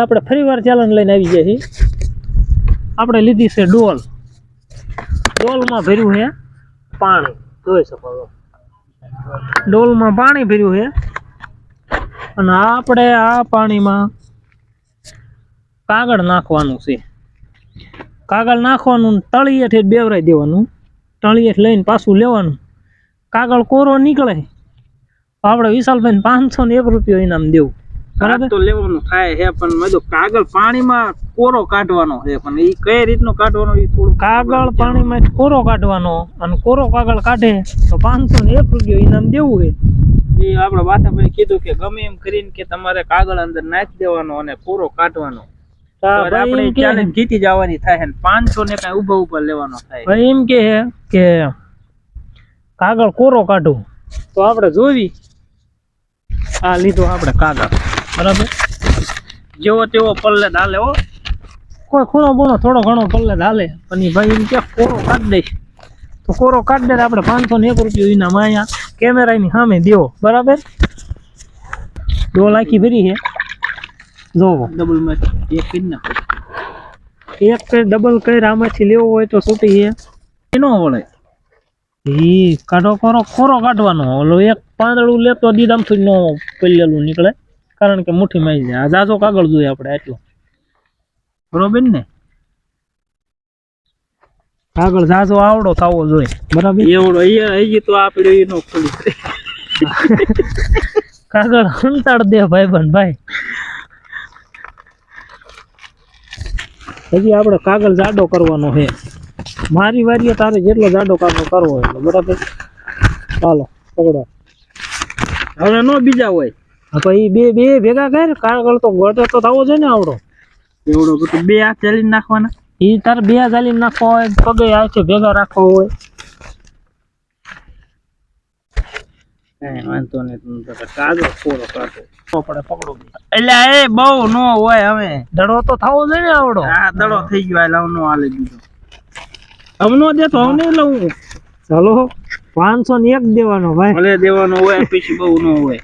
આપણે ફરી વાર ચેલેન્જ લઈને આવી ગયા છીએ. આપણે લીધી છે ડોલ. ડોલમાં ભર્યું છે પાણી. જોઈ શકો છો. ડોલમાં પાણી ભર્યું છે. અને આપણે આ પાણીમાં કાગળ નાખવાનું છે. કાગળ નાખવાનું ને તળિયેથી બેવરાઈ દેવાનું. તળિયેઠ લઈને પાછું લેવાનું. કાગળ કોરો નીકળે. આપણે વિશાલભાઈ પાંચસો ને એક રૂપિયો ઇનામ દેવું. કાગળ તો લેવાનું થાય છે પણ મેં તો કાગળ પાણીમાં કોરો કાઢવાનો છે પણ એ કઈ રીતનો કાઢવાનો એ થોડું કાગળ પાણીમાં કોરો કાઢવાનો અને કોરો કાગળ કાઢે તો પાંચસો ને એક રૂપિયો ઇનામ દેવું છે. એ આપણે વાતાભાઈ કીધું કે ગમે એમ કરીને કે તમારે કાગળ અંદર નાખી દેવાનો અને કોરો કાઢવાનો. આપણે જીતી જવાની થાય પાંચસો ને કઈ ઊભા ઉપર લેવાનો થાય એમ કે કે કાગળ કોરો કાઢું. તો આપણે જોવી. આ લીધો આપણે કાગળ. બરાબર? જેવો તેવો પલ્લે ધાલે હો. કોઈ ખૂણો બૂણો થોડો ઘણો પલ્લે ધાલે. પણ ભાઈ એમ કે કોરો કાઢી દઈશ. તો કોરો કાઢી દે આપણે પાંચસો ને એક રૂપિયો એના માયા કેમેરાની સામે દેવો. બરાબર? દો લાખી ભરી છે. જોવો. ડબલ મેચ એક કરી નાખો એક ડબલ કઈ આમાંથી લેવો હોય તો છૂટી છે. એનો વળે. ઈ કાઢો કોરો કોરો કાઢવાનો. ઓલો એક પાંદડું લેતો દીધામથી નો પેલેલું નીકળે. કારણ કે મુઠ્ઠી માં જાય. આ જાજો કાગળ જોઈએ આપણે એટલો બરોબર ને? કાગળ જાજો આવડો થવો જોઈએ. બરાબર? એવડો એ તો આપણે એનો ખોલી. કાગળ હંતાડ દે ભાઈ બન ભાઈ. હજી આપણે કાગળ જાડો કરવાનો છે. મારી વારીએ તારે જેટલો જાડો કાગળ કરવો હોય એટલો બરાબર? ચાલો પકડો. હવે નો બીજા હોય. હા તો એ બે બે ભેગા કર કાગળ તો ગટે તો થવો જોઈએ ને આવડો. એવડો બધું બે આ ચાલીને નાખવાના? એ તારે બે ચાલી નાખવા હોય પગે હાથે ભેગા રાખવા હોય. કઈ વાંધો નહીં કાગળ કોરો કાઢો. પડે પકડો એટલે એ બહુ નો હોય હવે. દડો તો થવો જોઈએ ને આવડો. હા દડો થઈ ગયો એટલે નો હાલે દીધો હમનો નો દે તો નહીં લઉં. ચાલો પાંચસો ને એક દેવાનો ભાઈ. ભલે દેવાનો હોય પછી બહુ નો હોય.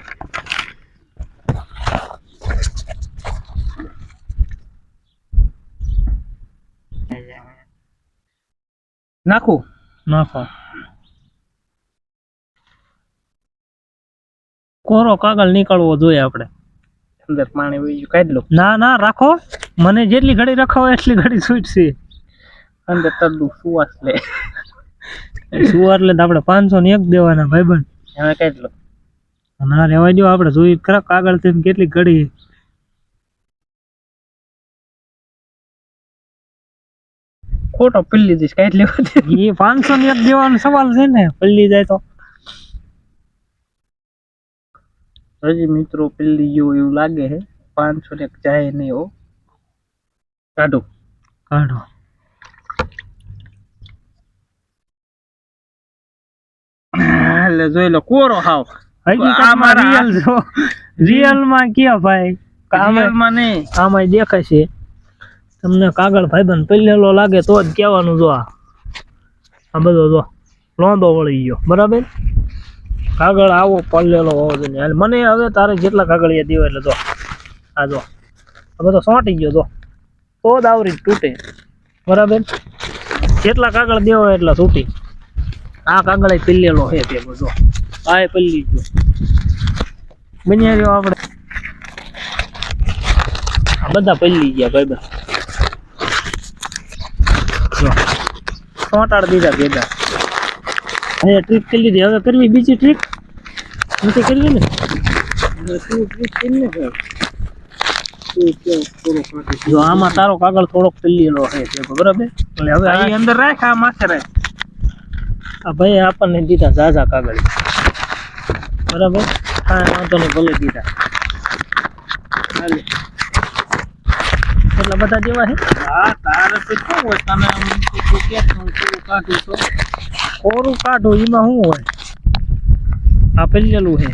નાખું? નાખો. કોરો કાગળ નીકળવો જોઈએ આપણે. અંદર પાણી બીજું કાઢી લો ના ના રાખો. મને જેટલી ઘડી રખાવો એટલી ઘડી છૂટશે અંદર તરડું સુવાસ લે. સુવાર એટલે તો આપણે પાંચસો ને એક દેવાના ભાઈબંધ. હવે કાઢી લો ના રેવાય દો આપણે જોઈ ખરા કાગળ તેમ કેટલી ઘડી. ખોટો પલ્લી દઈશ કાઢી લેવા એ પાંચસો ની એક દેવાનો સવાલ છે ને પલ્લી જાય તો. હજી મિત્રો પલ્લી જેવું એવું લાગે છે પાંચસો ને જાય નહીં હો. કાઢો. કાઢો. એટલે જોઈ લો કોરો હાવ. રિયલ જો રિયલમાં કે ભાઈ? આમાં નહીં. આમાં દેખાય છે. તમને કાગળ ભાઈબંધ પહેલેલો લાગે તો જ કહેવાનું જો આ. બધો જો લોંદો વળી ગયો. બરાબર? કાગળ આવો પલ્લેલો હોવો જોઈએ. હાલ મને હવે તારે જેટલા કાગળિયા દેવા એટલે જો. આ જો. આ બધો સોંટી ગયો જો. તો જ આવરી તૂટે. બરાબર? જેટલા કાગળ દેવો એટલા તૂટી. આ કાગળ પીલેલો છે તે બધો. આ એ પલ્લી ગયો બન્યા રહ્યો આપણે. આ બધા પલ્લી ગયા ભાઈ જો સોટાડ દીધા ભેગા. હવે ટ્રીક કરી લીધી. હવે કરવી બીજી ટ્રીક નથી કરવી ને? તું ટ્રીક કરીને કર. તું કેવો કોરો કાઢી જો આમાં તારો કાગળ થોડોક પલ્લીનો છે ભેગો બરાબર? એટલે હવે આ- અહીં અંદર રાખ આ માથે રાખ. આ ભાઈ આપણને દીધા ઝાઝા કાગળ. બરાબર? કાંઈ વાંધો નહીં ભલે દીધા. હાલે. એટલા બધા જેવા છે? હા તારે તો શું હોય? તમે આમ તું કે તું કોરો કાઢી તો? કોરું કાઢું એમાં શું હોય? આ પેલેલું છે.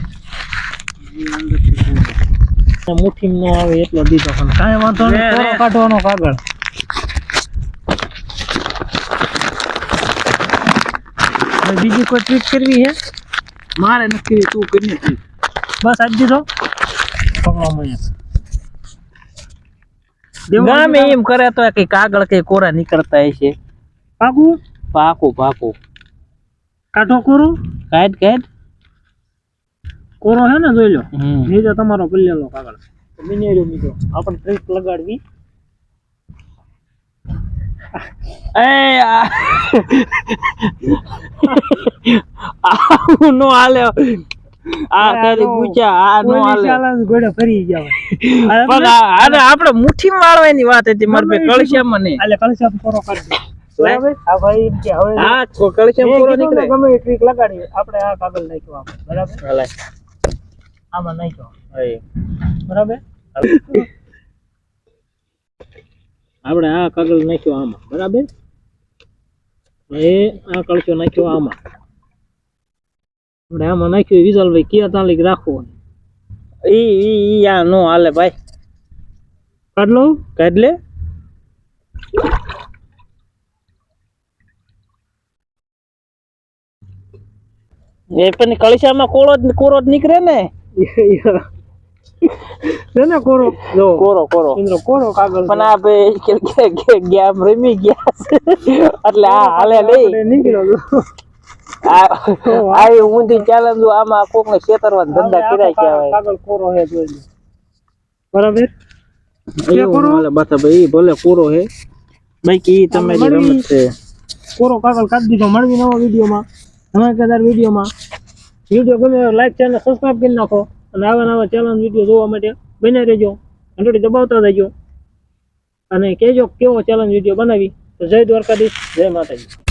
મુઠી નો આવે એટલો દીધો પણ કાંઈ વાંધો નહીં કોરો કાઢવાનો કાગળ બીજી કોઈ ટ્રીટ કરવી છે? મારે નથી તું કરી બસ આજ દીધો. પકડવા મને ગામે એમ કરે તો કઈ કાગળ કઈ કોરા નીકળતા હશે. પાકું? પાકું પાકું. કાઠો કોરો? કાઢ કાઢ. કોરો હે ને જોઈ લો. નીચે તમારો પલ્લેલો કાગળ મિનેરો મીજો આપણે ટ્રીક લગાડવી. એ આ. આવું નો હાલે. આ તારી પૂછ્યા આ નો હાલે. ચેલેન્જ ગોડે ફરી ગયા પણ આને આપણે મુઠ્ઠી વાળવાની વાત હતી મારે કોરો કાઢી દે. બરાબર? આ ભાઈ કે હવે હા તો પૂરો નીકળે. ગમે ટ્રીક લગાડી આપણે આ કાગળ નાખ્યો આમાં. બરાબર? હાલે. આમાં નાખ્યો. હવે. બરાબર? આપણે આ કાગળ નાખ્યો આમાં. બરાબર? એ આ કળશો નાખ્યો આમાં. આપણે આમાં નાખ્યું વિશાલભાઈ ક્યાં તાલીક રાખવો ઈ ઈ ઈ આ નો હાલે ભાઈ. કાઢ લો કાઢ લે એ પણ કળશામાં કોળો જ કોરો જ નીકળે ને? ને કોરો કોરો કોરો ઇન્દ્ર કોરો કાગળ પણ આ ભાઈ કે કે કે ગયા રમી ગયા એટલે આ હાલે નહીં. નીકળ્યો આવી ઊંધી ચેલેન્જ આમાં કોક ને છેતરવા ધંધા કર્યા કહેવાય. કાગળ કોરો હે જોઈ બરાબર? ભાઈ ભલે કોરો હે. બાકી ઈ તમે જે રમત છે. કોરો કાગળ કાઢી દીધો મળવી નવા વિડીયોમાં. ધમાકેદાર વિડીયોમાં. વીડિયો ગમે લાઈક ચેનલ સબસ્ક્રાઇબ કરી નાખો. અને આવા નવા ચેનલ વીડિયો જોવા માટે બને રહેજો. ઘંટડી દબાવતા રહેજો. અને કહેજો કેવો ચેલેન્જ વીડિયો બનાવી. તો જય દ્વારકાધીશ જય માતાજી.